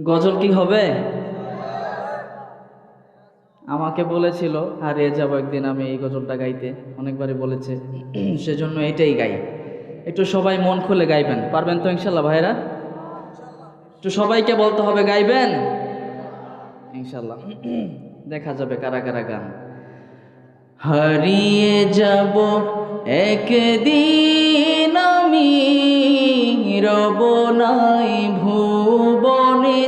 গজল কি হবে? আমাকে বলেছিল, হারিয়ে যাব একদিন আমি এই গজলটা গাইতে। অনেকবারই বলেছে। সেজন্য এটাই গাই। একটু সবাই মন খুলে গাইবেন। পারবেন তো ইনশাল্লাহ ভাইরা একটু সবাইকে বলতে হবে, গাইবেন? ইনশাল্লাহ। দেখা যাবে কারা কারা গান। হারিয়ে যাব একদিন আমি রব নাই ভুবনে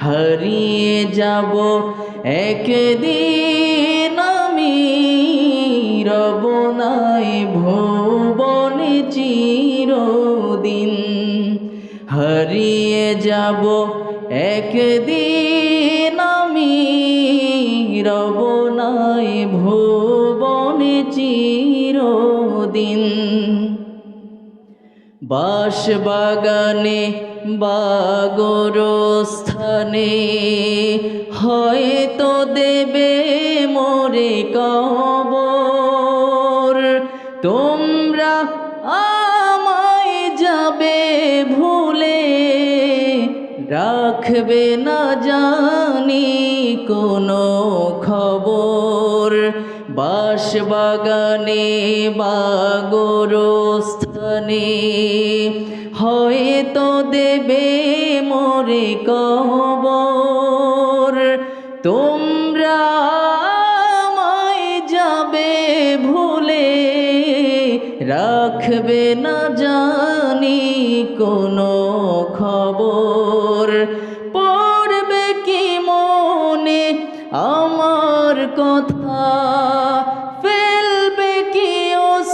হারিয়ে যাব। একদিন আমি রব নাই ভুবনে চিরদিন। হারিয়ে যাব। একদিন আমি রব নাই ভুবনে চিরদিন। বাস বাগানে বাগরস্থানে হয়তো দেবে মোরে কবর। তোমরা আমায় যাবে ভুলে রাখবে না জানি কোনো খবর। বাস বাগানে বাগরস্থানে। হয়তো দেবে মোরে কবর। তোমরা যাবে ভুলে। রাখবে না জানি কোনো খবর। পড়বে কি মনে আমার কথা?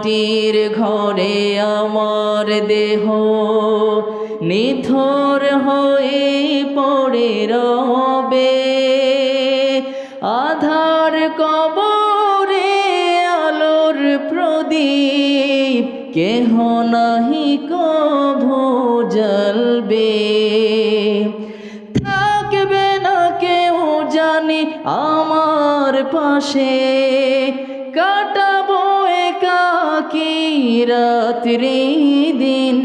মাটির ঘরে আমার দেহ নিথর হয়ে পড়ে রবে। আধার কবরে আলোর প্রদীপ, কেহ নাহি কভু জ্বলবে। থাকবে না কেউ জানি আমার পাশে। রাত্রি দিন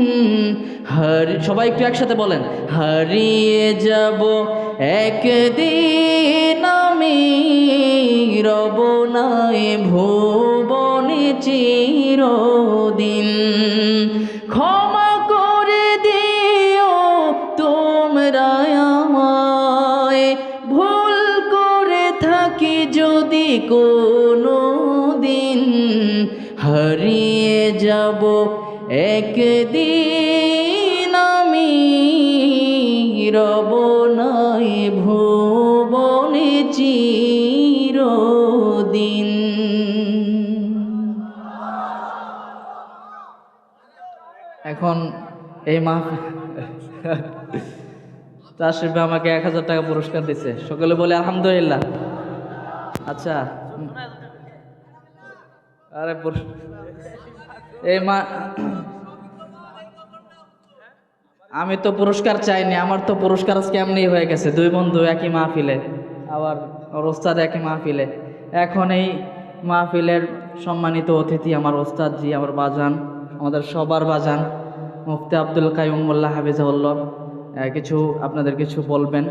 হার, সবাই একটু একসাথে বলেন। হারিয়ে যাব একদিন আমি, রব নাই ভুবনে চিরদিন। ক্ষমা করে দিও তোমরা আমায়। ভুল করে থাকি যদি কোনো দিন হারিয়ে যাব। একদিন আমি রব নাই ভুবনে চিরদিন। এখন এই মা তার তাশরিফে আমাকে এক হাজার টাকা পুরস্কার দিছে। সকলে বলে আলহামদুলিল্লাহ। আচ্ছা। আরে এই মা, আমি তো পুরস্কার চাইনি, আমার তো পুরস্কার আজকে এমনি হয়ে গেছে। দুই বন্ধু একই মাহফিলে, আবার ওস্তাদ একই মাহফিলে। এখন এই মাহফিলের সম্মানিত অতিথি আমার ওস্তাদ জি আমার বাজান, আমাদের সবার বাজান, মুফতি আব্দুল কাইম মোল্লা হাফিজাউল্লাহ কিছু আপনাদের কিছু বলবেন?